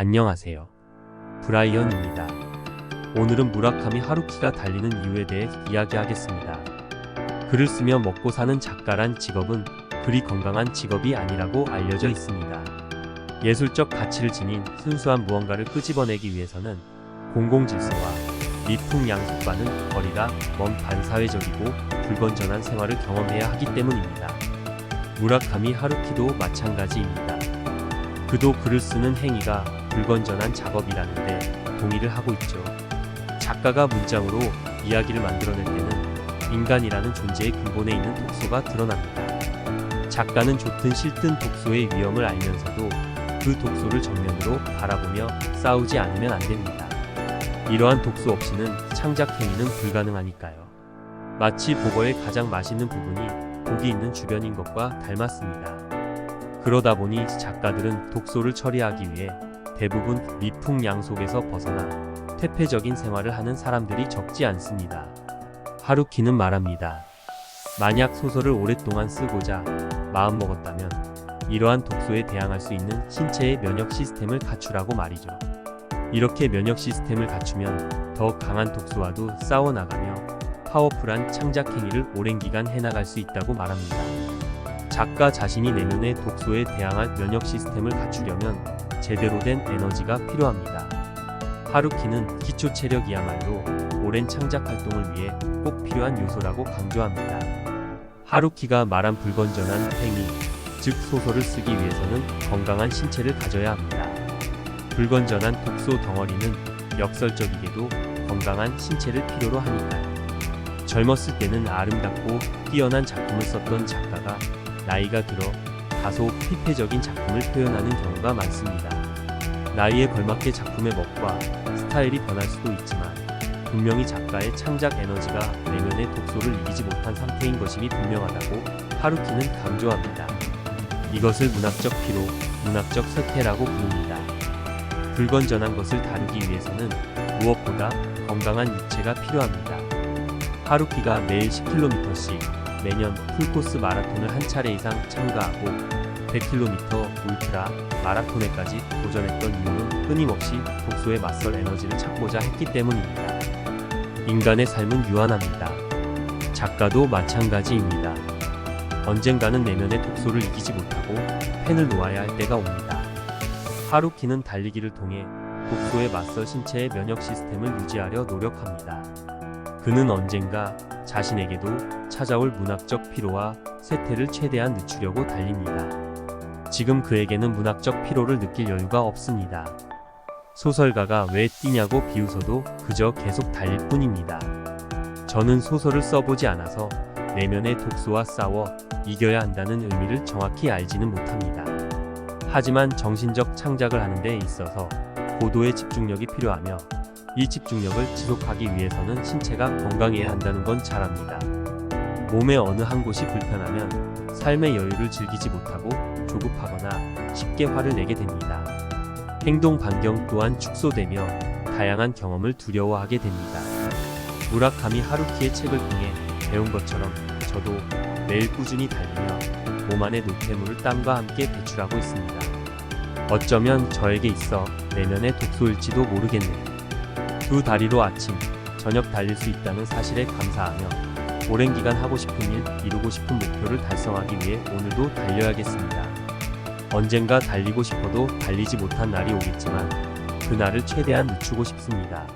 안녕하세요. 브라이언입니다. 오늘은 무라카미 하루키가 달리는 이유에 대해 이야기하겠습니다. 글을 쓰며 먹고 사는 작가란 직업은 그리 건강한 직업이 아니라고 알려져 있습니다. 예술적 가치를 지닌 순수한 무언가를 끄집어내기 위해서는 공공질서와 미풍양속과는 거리가 먼 반사회적이고 불건전한 생활을 경험해야 하기 때문입니다. 무라카미 하루키도 마찬가지입니다. 그도 글을 쓰는 행위가 불건전한 작업이라는데 동의를 하고 있죠. 작가가 문장으로 이야기를 만들어낼 때는 인간이라는 존재의 근본에 있는 독소가 드러납니다. 작가는 좋든 싫든 독소의 위험을 알면서도 그 독소를 정면으로 바라보며 싸우지 않으면 안 됩니다. 이러한 독소 없이는 창작 행위는 불가능하니까요. 마치 보거의 가장 맛있는 부분이 독이 있는 주변인 것과 닮았습니다. 그러다 보니 작가들은 독소를 처리하기 위해 대부분 미풍양속에서 벗어나 퇴폐적인 생활을 하는 사람들이 적지 않습니다. 하루키는 말합니다. 만약 소설을 오랫동안 쓰고자 마음먹었다면 이러한 독소에 대항할 수 있는 신체의 면역 시스템을 갖추라고 말이죠. 이렇게 면역 시스템을 갖추면 더 강한 독소와도 싸워나가며 파워풀한 창작 행위를 오랜 기간 해나갈 수 있다고 말합니다. 작가 자신이 내면의 독소에 대항할 면역 시스템을 갖추려면 제대로 된 에너지가 필요합니다. 하루키는 기초 체력이야말로 오랜 창작 활동을 위해 꼭 필요한 요소라고 강조합니다. 하루키가 말한 불건전한 행위, 즉 소설을 쓰기 위해서는 건강한 신체를 가져야 합니다. 불건전한 독소 덩어리는 역설적이게도 건강한 신체를 필요로 하니까요. 젊었을 때는 아름답고 뛰어난 작품을 썼던 작가가 나이가 들어 다소 피폐적인 작품을 표현하는 경우가 많습니다. 나이에 걸맞게 작품의 멋과 스타일이 변할 수도 있지만 분명히 작가의 창작 에너지가 내면의 독소를 이기지 못한 상태인 것임이 분명하다고 하루키는 강조합니다. 이것을 문학적 피로, 문학적 쇠퇴라고 부릅니다. 불건전한 것을 다루기 위해서는 무엇보다 건강한 육체가 필요합니다. 하루키가 매일 10km씩 매년 풀코스 마라톤을 한 차례 이상 참가하고 100km 울트라 마라톤에까지 도전했던 이유는 끊임없이 독소에 맞설 에너지를 찾고자 했기 때문입니다. 인간의 삶은 유한합니다. 작가도 마찬가지입니다. 언젠가는 내면의 독소를 이기지 못하고 펜을 놓아야 할 때가 옵니다. 하루키는 달리기를 통해 독소에 맞설 신체의 면역 시스템을 유지하려 노력합니다. 그는 언젠가 자신에게도 찾아올 문학적 피로와 쇠퇴를 최대한 늦추려고 달립니다. 지금 그에게는 문학적 피로를 느낄 여유가 없습니다. 소설가가 왜 뛰냐고 비웃어도 그저 계속 달릴 뿐입니다. 저는 소설을 써보지 않아서 내면의 독소와 싸워 이겨야 한다는 의미를 정확히 알지는 못합니다. 하지만 정신적 창작을 하는 데 있어서 고도의 집중력이 필요하며 이 집중력을 지속하기 위해서는 신체가 건강해야 한다는 건 잘 압니다. 몸의 어느 한 곳이 불편하면 삶의 여유를 즐기지 못하고 조급하거나 쉽게 화를 내게 됩니다. 행동 반경 또한 축소되며 다양한 경험을 두려워하게 됩니다. 무라카미 하루키의 책을 통해 배운 것처럼 저도 매일 꾸준히 달리며 몸 안의 노폐물을 땀과 함께 배출하고 있습니다. 어쩌면 저에게 있어 내면의 독소일지도 모르겠네요. 두 다리로 아침, 저녁 달릴 수 있다는 사실에 감사하며 오랜 기간 하고 싶은 일, 이루고 싶은 목표를 달성하기 위해 오늘도 달려야겠습니다. 언젠가 달리고 싶어도 달리지 못한 날이 오겠지만 그 날을 최대한 늦추고 싶습니다.